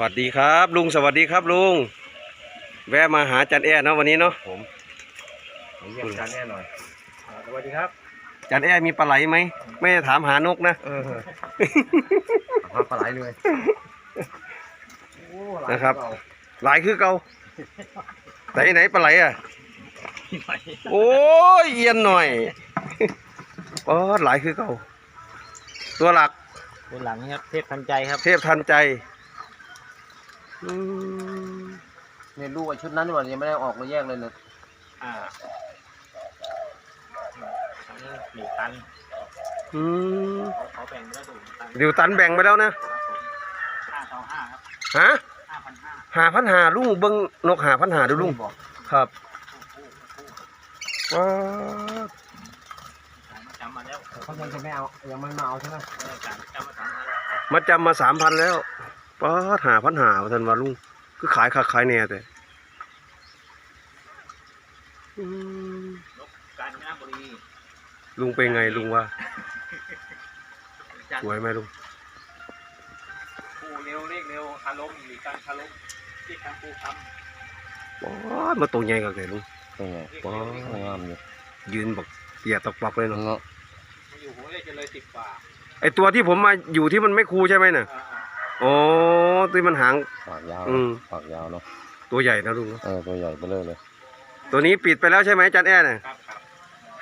สวัสดีครับ ลุงสวัสดีครับลุง แวะมาหาจันแอ้เนาะวันนี้เนาะผมผมเรียกจานแน่หน่อยอ่าสวัสดีครับจันแอ้มีปลาไหลไหมไม่ได้ถามหานกนะ เออหาปลาไหลเลยโอ้หลายนะครับ เก่าหลายคือเกาไหนไหนปลาไหลอะ โอ้ยเอียนหน่อยอ๋อหลายคือเกาตัวหลักบนหลังนะครับเทพทันใจครับ เทพทันใจ อืมเนี่ยลูกไอ้ชุดนั้นวันยังไม่ได้ออกมาแยกเลยเนี่ยอ่าอันนี้หนึ่งตันอืมเขาเขาแบ่งไปแล้วถูกตันดิวตันแบ่งไปแล้วนะห้าต่อห้าครับฮะห้าพันห้าหาพันหาลุงเบิ้งนกหาพันหาดูลุงบอกครับว้าจ่ายมาจำมาแล้วเขายังจะไม่เอายังไม่มาเอาใช่ไหมเออจ่ายจำมาสามพันมาจำมาสามพันแล้ว ป้าดหาพันหาท่านว่าลุงคือขายคักขายแน่แต่อืมนกกาญจนบุรีลุงเป็นไงลุงว่าจันทสวยไหมลุงปูเร็วเรียกเร็วคาลมหรือการคาลมที่การปูคป้าดมาตัวใหญ่กับแกลุงเป็นไงำว้าวงามอยู่ยืนบอกเตียตกปลักเลยเนาะเนาะมาอยู่หัวเลยจะเลยสิบกว่าไอตัวที่ผมมาอยู่ที่มันไม่คูใช่ไหมน่ะ อ่าอ่าอ๋อที่มันหาง ปากยาวอืม ปากยาวเนาะตัวใหญ่นะลุงเนอะเออตัวใหญ่ไปเลยเลย ตัวนี้ปิดไปแล้วใช่ไหมจันแอ้น่ะครับครับ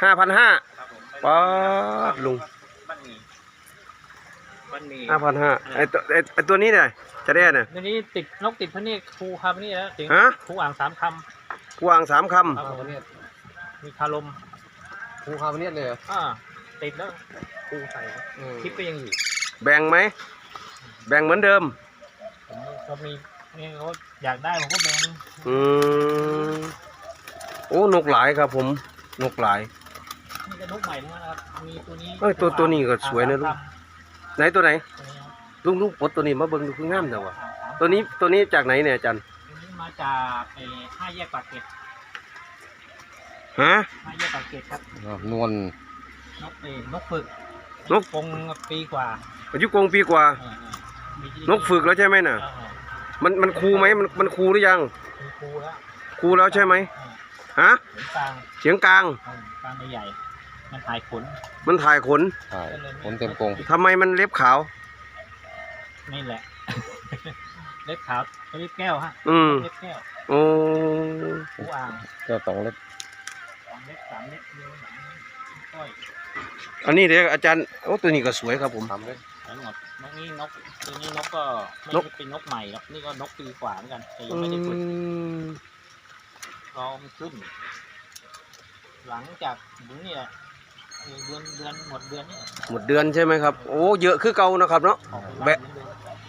ห้าพันห้าครับผมป๊าดลุงบ้านหมีบ้านหมีห้าพันห้าไอตัวไอ้ไอตัวนี้เนี่ยจันแอ้น่ะทีนี้ติดนกติดพระเนตรครูคำนี่แล้วถึงฮะ ครูอ่างสามคกวางสามคำครับคาผมเนียมีคารมครูคาเนียเลยเหรออ่าติดแล้วครูใส่อืมคลิปก็ยังอยู่ำแบ่งไหม แบ่งเหมือนเดิม ผมก็มีนี่เขาอยากได้ผมก็แบ่งอืมโอ้นกหลายครับ ผม นกหลายนี่จะนกใหม่ทั้งนั้นนะครับมีตัวนี้เอ้ยตัวตัวนี้ก็สวยนะลูกอ่างไหนตัวไหนสามคำตัวนี้ครับลุงลุงปลดตัวนี้มาเบิ่งดูคืองามแต่ว่าอ่างสามตัวนี้ตัวนี้จากไหนเนี่ยอาจันตัวนี้มาจากไอ้ห้าแยกปากเกร็ดฮะห้าแยกปากเกร็ดครับอะนวล นกเอ้นกฝึกนกกงปีกว่าอายุกงปีกว่า เออเออมีที่ นกฝึกแล้วใช่ไหมน่ะเออเออมันมันคูไหมมันมันคูหรือยังมีครูแล้วคูแล้วใช่ไหมเออฮะขนกลางเสียงกลางเออกลางใหญ่ๆมันถ่ายขน มันถ่ายขนใช่ขนเต็มกรงทำไมมันเล็บขาวนี่แหละ เล็บขาวเล็บแก้วฮะอืมเล็บแก้วโอ้หูอ่างก็สองเล็บสองเล็บสามเล็บนิ้วหนังก้อยอันนี้เดี๋ยวอาจารย์โอ้ตัวนี้ก็สวยครับผมทำเลยทั้ง หมดนกนี้นกตัวนี้นกก็ไม่นก ได้เป็นนกใหม่หรอกนี่ก็นกปีกว่าเหมือนกัน แต่ยัอืงไม่ได้ฝึกมรอมันขึ้น หลังจากถึงเนี่ยเออเดือนเดือนหมดเดือนเนี่ยหมดเดือนใช่ไหมครับ โอ้เยอะคือเก่านะครับเนาะ ออกไปแวะ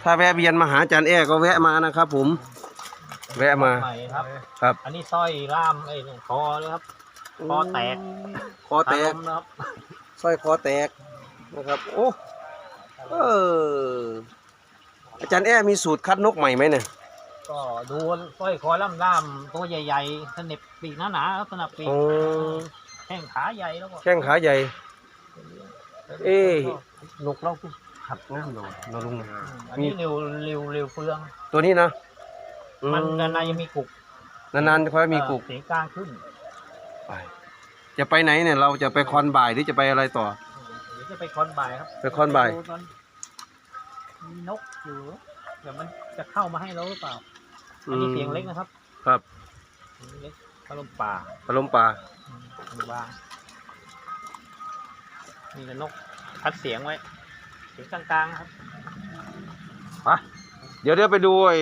ถ้าแวะเวียนมาหาอาจารย์แอ้ก็แวะมานะครับผม แวะมา ใหม่ครับ ครับ อันนี้สร้อยล่ามไอ้เนี่ยคอเลยครับ คอแตก คอแตกคาลมนะครับสร้อยคอแตกนะครับ โอ้ เออ อาจารย์แอ้มีสูตรคัดนกใหม่ไหมเนี่ย ก็ดูสร้อยคอล่ำล่ามๆตัวใหญ่ๆสนิบปีกหนาๆลักษณะปีกโอ้ แข้งขาใหญ่แล้วก็แข้งขาใหญ่ เอ๊ะ นกเราคือขัดงามเลยนลุงนะอืมอันนี้เร็วเร็วเร็วเฟือง ตัวนี้นะอืมันด้านในยังมีกุกนานๆค่อยมีกุกเสียงกลางขึ้นไปจะไปไหนเนี่ย เราจะไปคอนบ่ายหรือจะไปอะไรต่อ เดี๋ยวจะไปคอนบ่ายครับไปคอนบ่าย ดูตอน มีนกอยู่เดี๋ยวมันจะเข้ามาให้เราหรือเปล่าอันนี้เสียงเล็กนะครับครับเสียงเล็กพัดลมป่าปลมป่าอืมมีวางนี่ก็นกพัดเสียงไว้เสียงกลางๆครับไปเดี๋ยวเดี๋ยวไปดูไอ้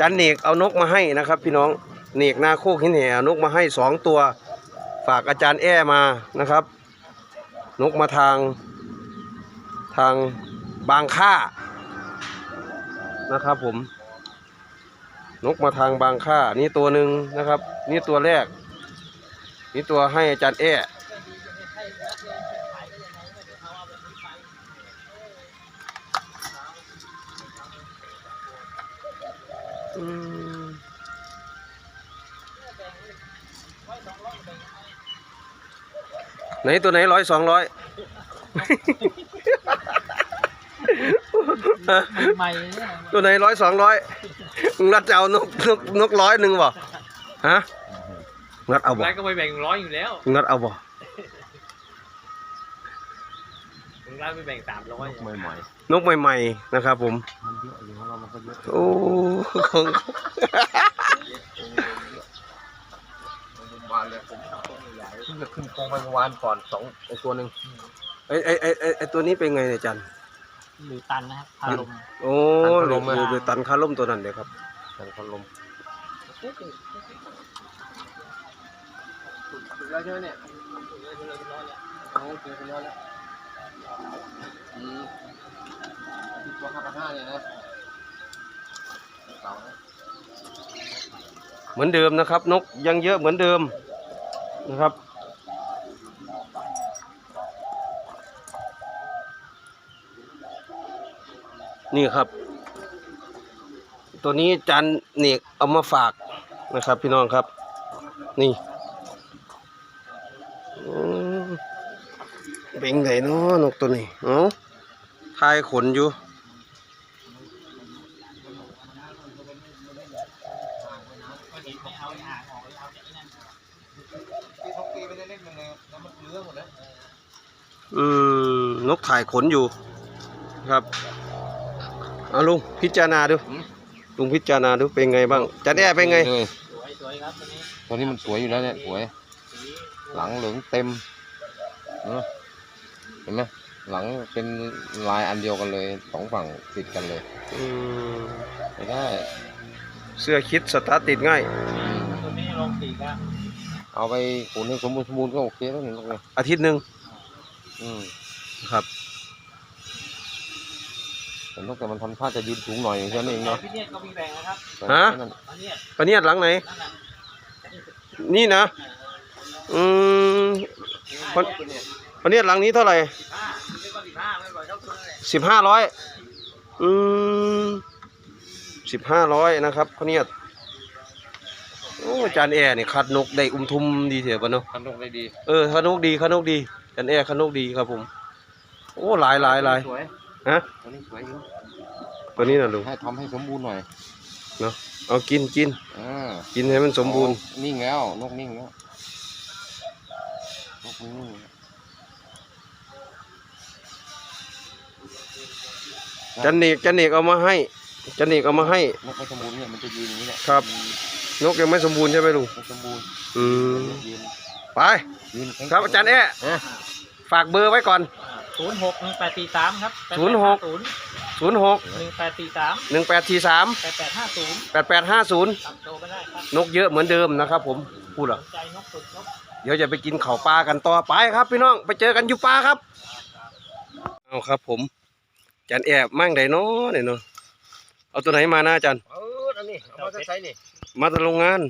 จันเนกเอานกมาให้นะครับ พี่น้องเนกนาโคกหินแห่เอานกมาให้สองตัว ฝากอาจารย์แอ้มานะครับ นกมาทางทาง บางค่านะครับผม นกมาทางบางค่า นี่ตัวหนึ่งนะครับ นี่ตัวแรก นี่ตัวให้อาจารย์แอ้ไหนตัวไหนร้อยสองร้อย ใหม่ๆเนี่ยตัวไหนร้อยสองร้อยนัดจะเอานกนกนกร้อยหนึ่งบ่ฮะนัดเอาบ่ร้านก็ไปแบ่งร้อยอยู่แล้วนัดเอาบ่ร้านไปแบ่งสามร้อยใหม่ใหม่นกใหม่ ๆ นะครับผมมันเยอะอยู่ของเรามันก็เยอะโอ้ของวานเลยผมเพิ่งจะขึ้นโครงไปเมื่อวานก่อนสองไอตัวหนึ่งไอไอไอไอ้ไอตัวนี้เป็นไงเนี่ยจัน หรือตันนะครับพาลมโอ้หรือหรือตันคาล่มตัวนั้นเดียวครับทางคนลมถูกแล้วใช่ไหมเนี่ยโอ้เจอไปแล้วแล้วอืมที่ตัวห้าพันห้าเนี่ยนะเก่านะเหมือนเดิมนะครับ นกยังเยอะเหมือนเดิมนะครับ นี่ครับ ตัวนี้จันเนกเอามาฝากนะครับ พี่น้องครับ นี่อืมเป็นไงเนาะนกตัวนี้เอ้าทายขนอยู่ก็เห็นไม่เอาห่างออกเอาจากที่นั่นที่เขาตีไปเล่นๆมันเลยแล้วมันเลื้อหมดแล้วอืมนกถ่ายขนอยู่ครับ เอาลุงพิจารณาดู ลุงพิจารณาดูเป็นไงบ้างจันแอ่เป็นไงสวยสวยครับตัวนี้ตัวนี้มันสวยอยู่แล้วเนี่ยสวยสีหลังเหลืองเต็มเนอะเห็นไหมหลังเป็นลายอันเดียวกันเลยสองฝั่งติดกันเลยอืมไม่ได้เสื้อคิดสตาร์ทติดง่าย ตัวนี้ลงสีครับเอาไปขุนให้สมบูรณ์สมบูรณ์ก็โอเคแล้วนี่ลูกเลยอาทิตย์หนึ่งอืมครับ แต่นกแต่มันทำท่าจะยืนสูงหน่อยแค่นั้นเองเนาะพี่เนี่ยก็มีแบ่งนะครับแต่ฮะ นั่นอันเนี้ยปะเนียดหลังไหน นั่นน่ะนี่นะ อืมปะปะเนียดหลังนี้เท่าไหร่ห้าเรียกว่าสิบห้าไม่บ่อยเท่าตัวนั่นแหละสิบห้าร้อยอืมสิบห้าร้อยนะครับปะเนียดโอ้จานแอร์นี่คัดนกได้อุ้มทุมดีเถอะปะเนาะ คันนกได้ดีเออขนกดีขนกดีจันแอร์ขนกดีครับผม โอ้หลายหลายหลายสวย ฮะตัวนี้สวยอยู่ตัวนี้นะลุงให้ทำให้สมบูรณ์หน่อยเนาะเอากินกินอ่ากินให้มันสมบูรณ์นิ่งแล้วนกนิ่งแล้วนกนิ่งแล้วจันเนกจันเนกเอามาให้จันเนกเอามาให้นกไม่สมบูรณ์เนี่ยมันจะยืนอย่างนี้แหละครับอืมนกยังไม่สมบูรณ์ใช่ไหมลุงไม่สมบูรณ์อืมยืนไปยืนแข็งครับอาจารย์แอ้เอ๊ะฝากเบอร์ไว้ก่อน ศูนย์หกหนึ่งแปดสี่สามครับศูนย์หกศูนย์0 6หนึ่งแปดสี่สาม1 8 4 3แปดแปดห้าศูนย์8 8 5 0ตัดโตก็ได้ครับนกเยอะเหมือนเดิมนะครับผมพูดเหรอสนใจนกฝึกนก เดี๋ยวจะไปกินข้าวปลากันต่อไปครับ พี่น้องไปเจอกันอยู่ปลาครับเอาครับ ผมจันแอบมั่งไดเนาะเนี่ยเนาะเอาตัวไหนมานะอาจารย์เอออันนี้เอามาใช้นี่มาจากโรงงาน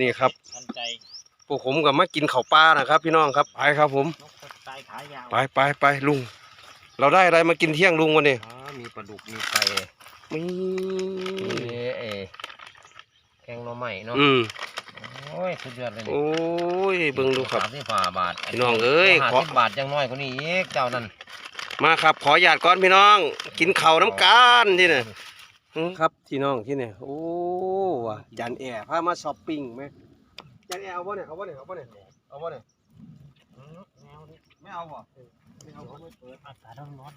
นี่ครับ ทันใจพวกผมกับมากินข้าวปลานะครับ พี่น้องครับไปครับผม นก สไตล์ขายาวไปไปไปลุง เราได้อะไรมากินเที่ยงลุงวันนี้อ๋อมีปลาดุกมีไก่มีมีเอแกงหน่อไม้เนาะอืมโอ้ยสุดยอดเลยนี่โอ้ยเบิ่งดูครับสามสิบห้าบาทพี่น้องเอ้ยห้าขอสิบบาทยังน้อยกว่านี้อีกเจ้านั่นมาครับ ขอหยาดก่อนพี่น้อง กินข้าวน้ำกันที่เนี่ยครับที่น้องที่เนี่ยโอ้ว่ะจันแอร์พามาช้อปปิ้งไหมจันแอร์เอาบ่เนี่ยเอาบ่เนี่ยเอาบ่เนี่ยเอาบ่เนี่ยอืมแนวนี้ ไม่เอาบ่ไม่เอาเขาไม่เปิดอากาศร้อนร้อน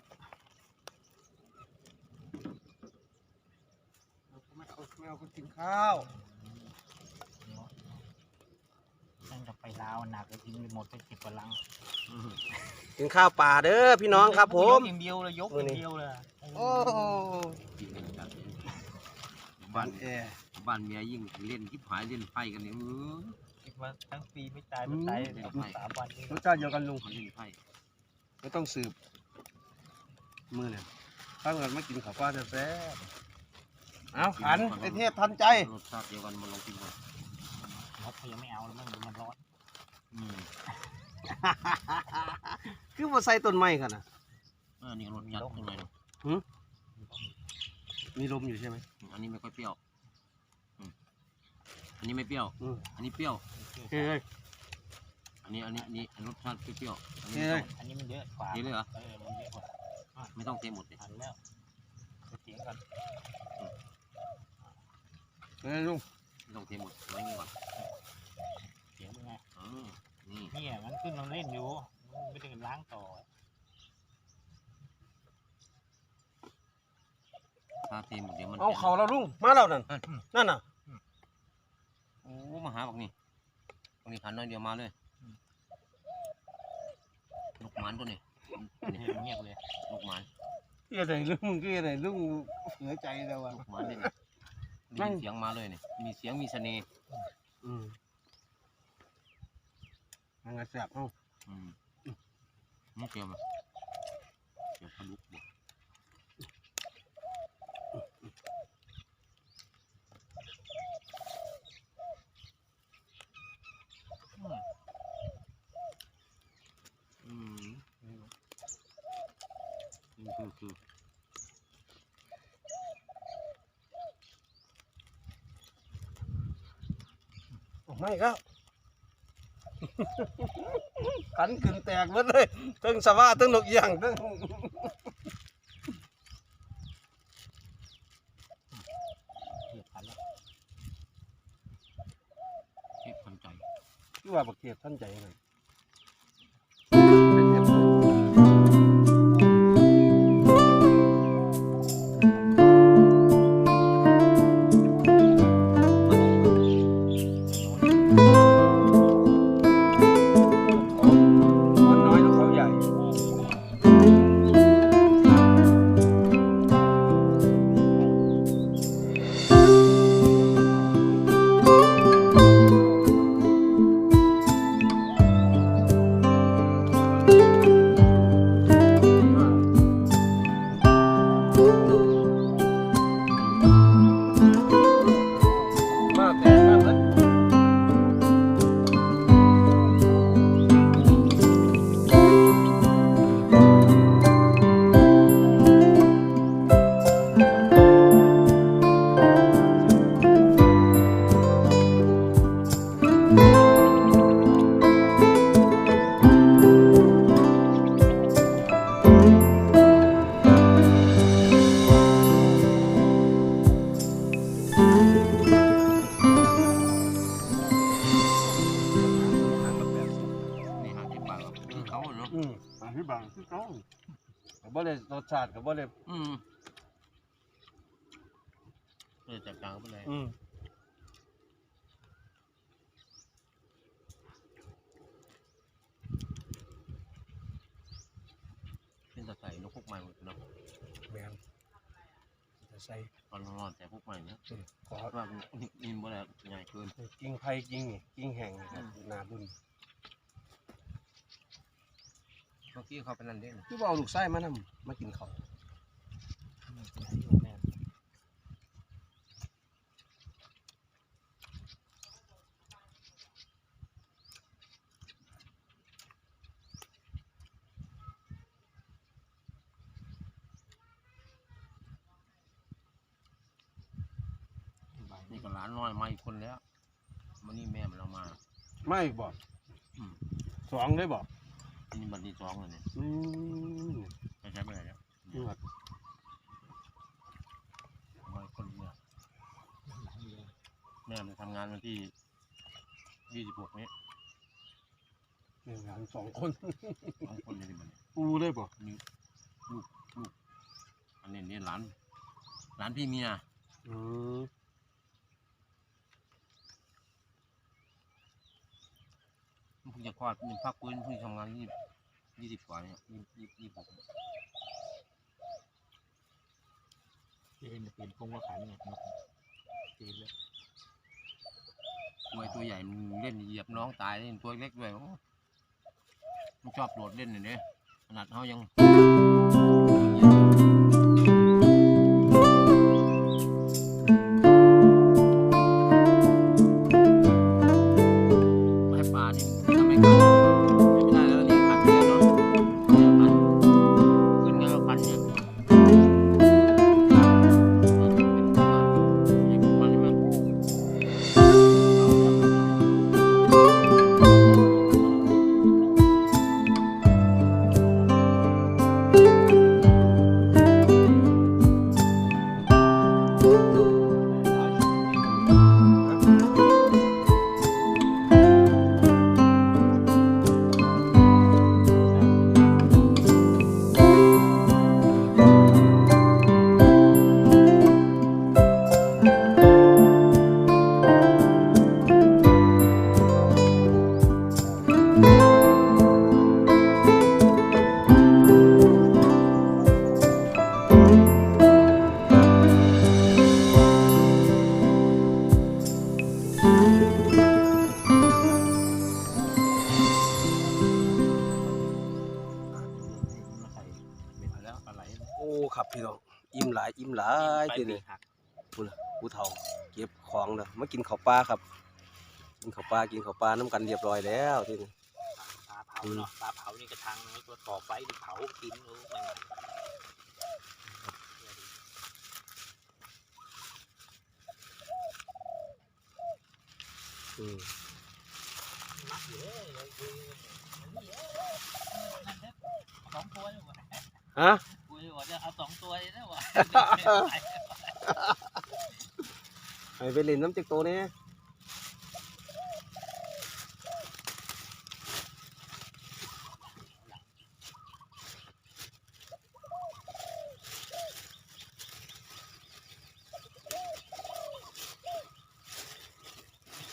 ไม่เอาไม่เอาก็กินข้าวตั้งแต่ไปลาวหนักเลยกินไปหมดไปสิบกว่าลังกินข้าวป่าเด้อพี่น้องครับผมยกอย่างเดียวเลยยกมื้ออนี้ย่างเดียวเลยโอ้บ้านแอร์บ้านเมียยิ่งเล่นทิพหายเล่นไพ่กันเนี่ยเออคิดว่าทั้งปีไม่ตายไม่ตายเลยสามวันนี้รสชาติเดียวกันลุงมันเล่นไพ่ไม่ต้องสืบ มือเนี่ยถ้าเกิดไม่กินข้าวปลาจะแซ่บเอาขันไอเทพทันใจรสชาติเดียวกันมันลองกินก่อนนกเขายังไม่เอาแล้วมันมันร้อนอืมคือว่าใส่ต้นไม้กันนะเออนี่รสจัดตรงไหนอยมีลมอยู่ใช่ไหมอันนี้ไม่ค่อยเปรี้ยวอืม อันนี้ไม่เปรี้ยว อืม อันนี้เปรี้ยวเฮ้ย อันนี้อันนี้อันนี้รสชาติเปรี้ยวๆอันนี้เฮ้ยอันนี้มันเยอะกว่าเยอะเลยเหรอ เออมันเยอะกว่าไม่ต้องเต็มหมดเลยหันแล้วเสียงกันเอ้ยลุงลงเทหมดไว้นี่ก่อนเสียงเป็นไงอืมนี่เนี่ยมันขึ้นมันเล่นอยู่มันไม่ได้ล้างต่อถ้าเทหมดเดี๋ยวมันเอาเขาแล้วลุง มาแล้วนั่น นั่นน่ะโอ้มาหาบักนี่บักนี่ขันน้อยเดียวมาเลยลูกหมานตัวนี้นี่เงียบเลยลูกหมานเกี่ยไหนลุงเกี่ยไหนลุงเสียใจแล้วว่ะลูกหมานนี่นี่ได้ยินเสียงมาเลยนี่มีเสียงมีเสน่ห์อืมมันก็แสบเอ้าอืมมันเกี่ยวมั้ยเกี่ยวกระดูกบ่ อืม อืมนี่คือคือ โอ้ไม่ ก็ขันขึ้นแตกหมดเลยทั้งสว่าทั้งนกย่างทั้งเทียบขันแล้วเทพพันใจที่ว่าบักเกียบท่านใจกันค ไผ่กิ้งนี่กิ้งแห้งนี่ครับหนาบุญเมื่อกี้เขาเป็นนั่นเด้งคือบ่เอาลูกไส้มานำมากินข้าว แม่ นี่ก็หลานน้อยมาอีกคนแล้วมันนี่แม่มันเอามา ไม่บ่อืม สองเลยบ่นี่บัดนี้สองเลยเนี่ยอืมไปใช้ไปไหนแล้วนี่ว่ามาอีกคนเนี่ยหลังเดียวแม่มันทำงานวันที่ยี่สิบหกนี้นี่งานสองคนสองคนเลยดิบัดนี้ปูเลยบ่นี่ลูกลูกอันนี้นี่หลานหลานพี่เมียอืม มันเพิ่งจะคลอดยังพักปืนเพิ่งทำงานยี่ยี่สิบกว่าเนี่ยยี่ยี่ยี่สิบหกเจนเปลี่ยนพงว่าขันเนี่ยนกเจนเลยตัวไอ้ตัวใหญ่มันเล่นเหยียบน้องตายเล่นตัวเล็กด้วยโอ้มันชอบโดดเล่นเนี่ยเนี่ยขนาดเขายัง ลาครับ กินข้าวปลากินข้าวปลาน้ำกันเรียบร้อยแล้วที่นี้ปลาเผาเนาะปลาเผานี่กระทังนี่ตัวต่อไฟเผากินรู้ไหมอืมมักอยู่เลยเลยคุยนี่เอ้ยนั่นเด้อสองตัวเลยวะฮะคุยว่าจะเอาสองตัวเลยนะวะ ให้ไปเล่นน้ำจิกโตเนี่ย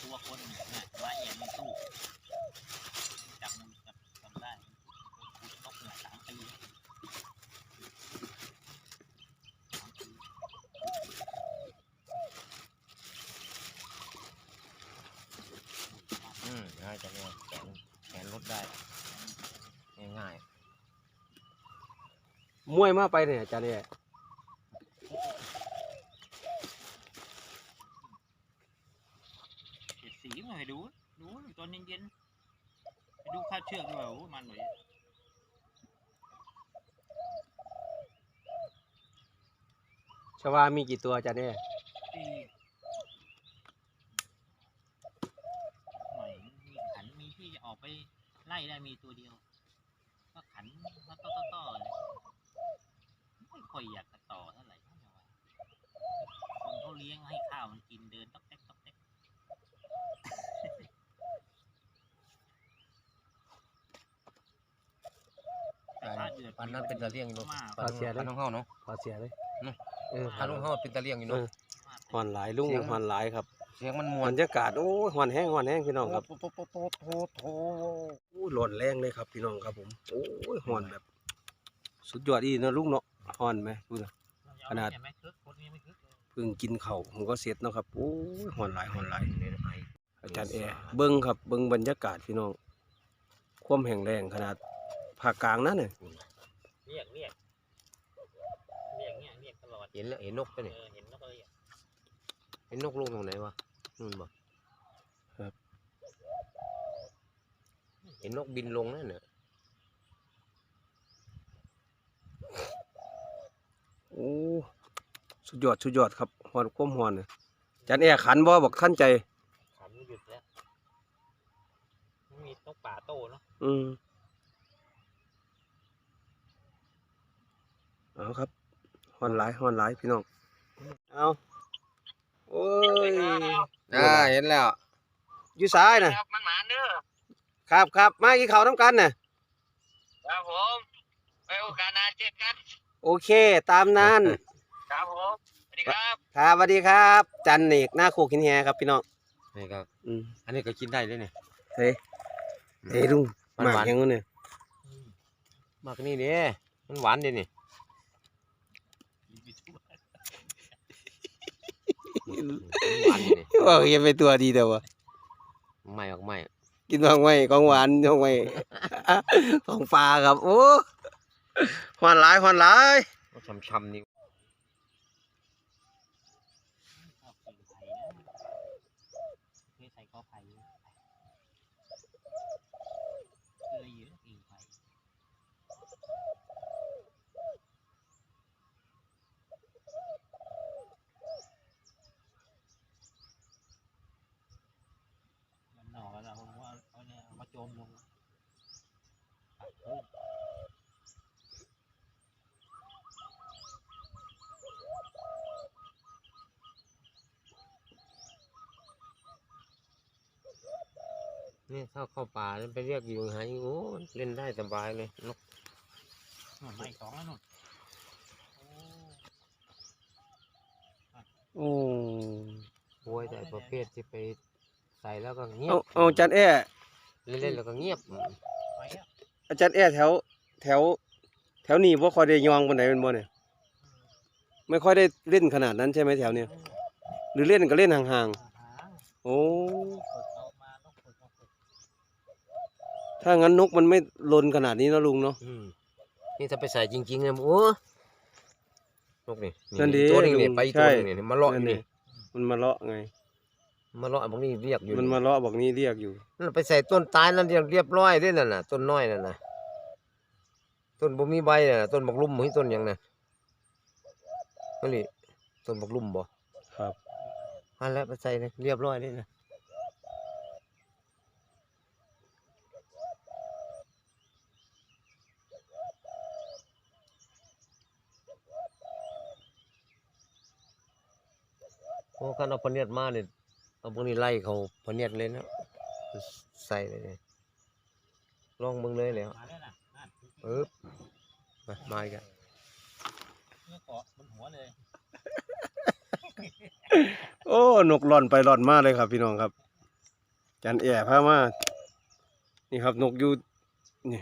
ตัวคนเนี่ยไม้เอ็นมันสู้จับมันจับจำได้คุดนกเนี่ยสามปีสามปี อืม ง่ายจังเลยแขนแขนลดได้ ง่ายมวยมาไปเนี่ยอาจารย์เนี่ยเจ็ดสีมาให้ดู ดูตอนเย็นๆไปดูค่าเชือกด้วยโอ้มันเลยชวามีกี่ตัวอาจารย์เนี่ย ตีหน่อยมีขันมีที่จะออกไปไล่ได้มีตัวเดียว ก็ขันมาต่อต่อต่อเลยไม่ค่อยอยากจะต่อเท่าไหร่คนเขาเลี้ยงให้ข้าวมันกินเดินต๊อกแต๊กต๊อกแต๊ก ๆ แต่ถ้าเดือด ปันนั้นเป็น ตะเลี่ยงอยู่เนาะมากปันปันน้องเฮาเนาะ พอเสียเลยเนอะ เออปันน้องเฮาเป็นตะเลี่ยงอยู่เนาะ หอนหลายลุงเสียง หอนหลายครับเสียงมันมวบนรรยากาศโอ้ยหอนแห้งหอนแห้งพี่น้องครับโถโถโถโถโถโอ้ยร้อนแรงเลยครับพี่น้องครับผมโอ้ยหอนแบบ สุดยอดอีนะลุงเนาะหอนไหมดูนะขนาดไม่คึกคนนี้ไม่คึกเลยเพิ่งกินข้าวผมก็เสร็จเนาะครับโอ้ยหอนหลายหอนหลายเนี่ยไอ้อาจารย์แอร์เบิ้งครับเบิ้งบรรยากาศพี่น้อง ความแห้งแรงขนาดภาคกลางนั่นเนี่ย เรียกเรียกเรียกเนี่ยเรียกตลอดเห็นแล้วเห็นนกปะเอเนี่ยอเห็นนกเลยอะเห็นนกลงตรงไหนวะนู่นบ่เห็นนกบินลงนั่นน่ะโอ้สุดยอดสุดยอดครับหอนความหอนเนี่ยอาจารย์แอร์ขันบ่บอกขั้นใจขันหยุดแล้วไม่มีนกป่าโตเนาะอืม เอาครับหอนหลายหอนหลายพี่น้องเอาโอ้ยอ่าเห็นแล้วอยู่ซ้ายนะครับมันหมาเนื้อครับครับมากี่เขาวน้ำกันน่ะครับผมไปโอกาสหน้าเจอกันโอเคตามนั้นครับผมสวัสดีครับครับสวัสดีครับ จันเนกหน้าโคกหินแฮครับพี่น้องนี่ก็อืมอันนี้ก็กินได้เลยเนี่ยเฮ้ยเฮ้ยลุงหวานหมากหวานยังไงเนี่ยมากนี่เนี่ยมันหวานดีนี่มันห วานดีนี่ว่าเห็นไปตัวดีแต่ว่าไม่ออกไม่กินบางไว้ของหวานของไว้ของปลาครับ โอ้หวานหลายหวานหลายช้ำๆนี่ ชอบกินไผ่นะเคยใส่กอไผ่เคยอยู่กินไผ่มันหน่อกันแล้วผมว่าเอาเนี่ยเอามาโจมลงปักพื้น นี่ถ้าเข้าป่าแล้วไปเรียกอยู่หายโอ้เล่นได้สบายเลยนกหน่อไม้สองแล้วนุ่นโอ้โอ้ป่วยแต่ประเภทที่ไปใส่แล้วก็เงียเอาบเอาอาจารย์แอ้เล่นๆแล้วก็เงียบไปอะอาจารย์แอ้แถว แถว แถวนี้บ่ค่อยได้ยองปานใดเป็นบ่เนี่ยไม่ค่อยได้เล่นขนาดนั้นใช่ไหมแถวเนี้ยหรือเล่นก็เล่นห่างหาๆโอ้ ฝึกเอามานกฝึกมาฝึก ถ้างั้นนกมันไม่ลนขนาดนี้เนอะลุงเนาะ อืมนี่ถ้าไปใส่จริงๆเนี่ยโอ้นกนี่นั่นดิตัวนึงนี่ลุงไปอีกตัวหนึงใช่นี่มาเลาะอยู่นั่นดินี่มันมาเลาะไง มาเลาะพวกนี้เรียกอยู่มันมาเลาะบอกนี่เรียกอยู่นั่นไปใส่ต้นตายนั่นเรียบเรียบร้อยเด้วยนั่นน่ะต้นน้อยนั่นน่ะต้นบ่มีใบน่ะต้นบักลุ่มหรือต้นหยังน่ะนั่นนี่ต้นบักลุ่มบ่ครับอันแล้วไปใส่นี่เรียบร้อยเด้วยนะ โอ้คันเอาพะเนียดมาเนี่ยเอาพวกนี้ไล่เขาพะเนียดเลยนะใส่เลยเนี่ยลองเบิ่งเลยแล้วมาแล้วนะนั่นเออมามาอีกแล้วเนื้อเกาะบนหัวเลย โอ้นกหล่อนไปหล่อนมาเลยครับ พี่น้องครับ จันแอ่พามานี่ครับ นกอยู่นี่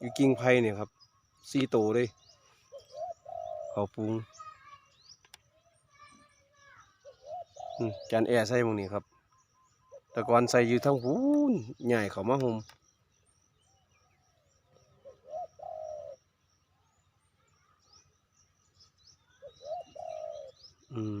อยู่กิ่งไผ่เนี่ยครับสี่ตัวเลยเขาปรุง กันแอร์ใส่มองนี้ครับแตะกอนใส่อยู่ทั้งหูนใหญ่เขามาหุมอืม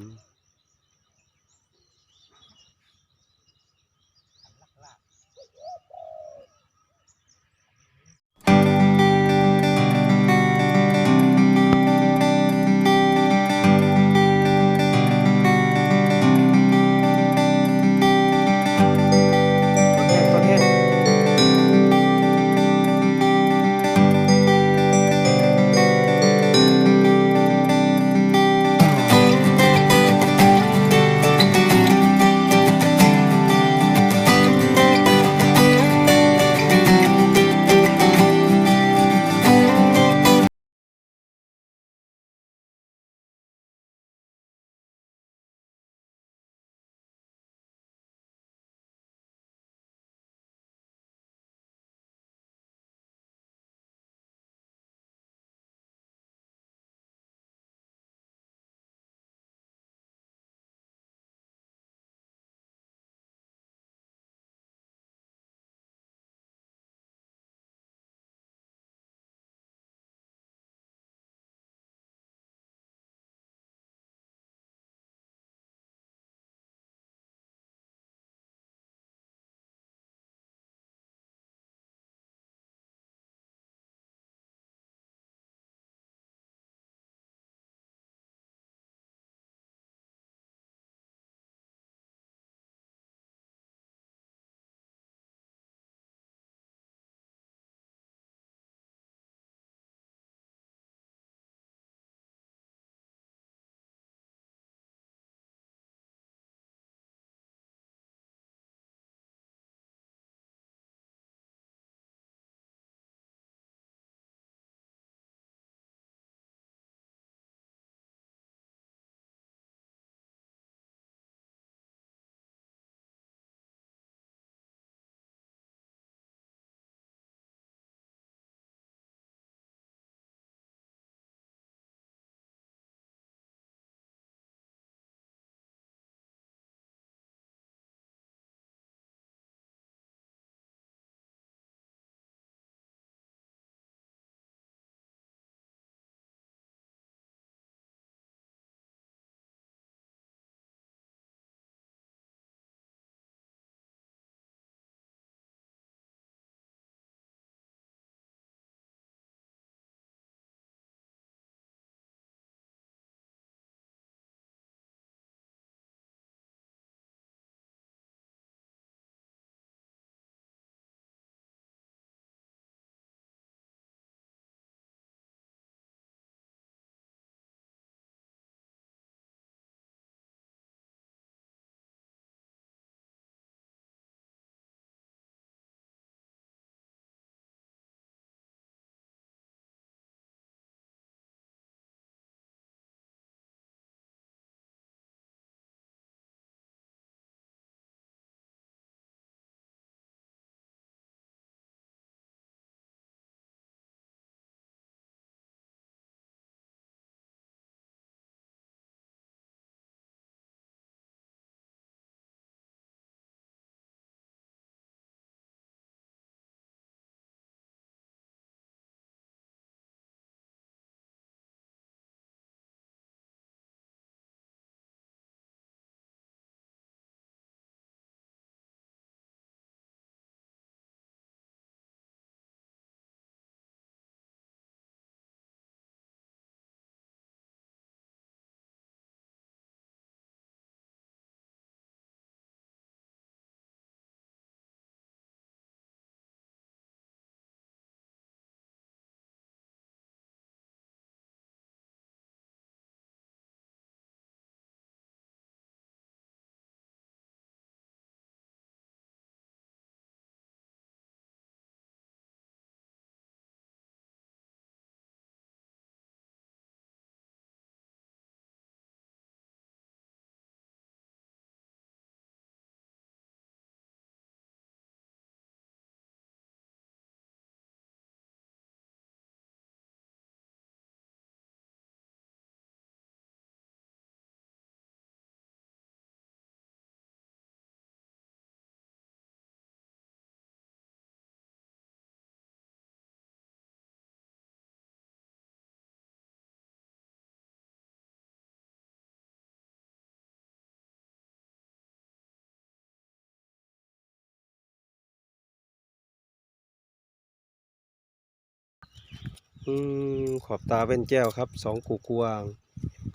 อืมขอบตาเป็นแก้วครับสองกูกวาง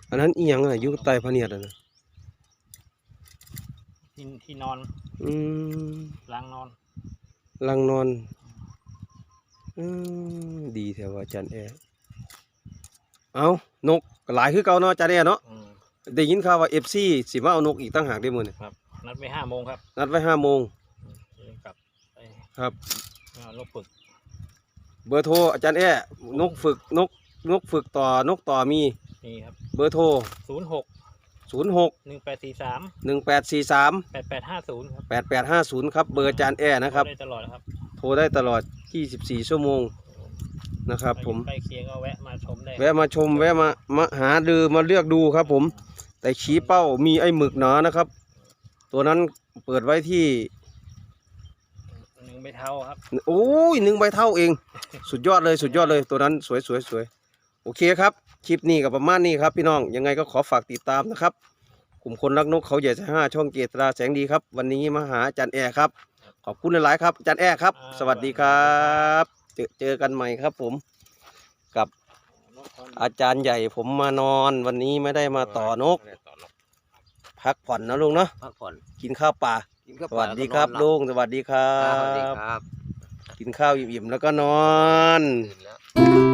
อันนั้นอีหยังอะอยุใต้พะเนียดอะนะที่ที่นอนอืมล้างนอนลังนอนอืมดีแถวอาจารย์แอร์เอานกก็หลายคือเก่าเนาะอาจารย์แอร์เนาะอืมได้ยินข่าวว่าเอฟซีสิมาเอานกอีกตั้งหากได้มื้อนี่ครับนัดไว้ห้าโมงครับนัดไว้ห้าโมงอืมกลับไปครับ เอาลูกฝึก เบอร์โทรอาจารย์แอร์นกฝึกนกนกฝึกต่อนกต่อมีนี่ครับเบอร์โทร ศูนย์หก06 หนึ่งแปดสี่สาม1843 แปดแปดห้าศูนย์ครับ8850 ครับ เบอร์อาจารย์แอร์นะครับ ได้ตลอดครับโทรได้ตลอด 24 ชั่วโมงนะครับผม ใกล้เคียงก็แวะมาชมได้แวะมาชมแวะมามาหาดูมาเลือกดูครับผม แต่ชี้เป้ามีไอ้หมึกหนานะครับ ตัวนั้นเปิดไว้ที่หนึ่ง ใบเทาครับโอ้ยหนึ่งใบเท่าเอง สุดยอดเลยสุดยอดเลยตัวนั้นสวยสวยสวยโอเคครับ คลิปนี้กับประมาณนี้ครับพี่น้องยังไงก็ขอฝากติดตามนะครับกลุ่มคนรักนกเขาใหญ่ใจห้าช่องเกตราแสงดีครับ วันนี้มาหาอาจารย์แอร์ครับ ขอบคุณหลายๆครับอาจารย์แอร์ครับ สวัสดีครับ เจอเจอกันใหม่ครับผมกับอาจารย์ใหญ่ผมมานอน วันนี้ไม่ได้มาต่อนก พักผ่อนนะลุงเนาะพักผ่อนกินข้าวป่า กินข้าวสวัสดีครับแล้ลุวงสวัสดีครัก็นอนหลับอ่าสวัสดีบ ครับกินข้าวอิ่มๆแล้วก็นอน ตื่นแล้ว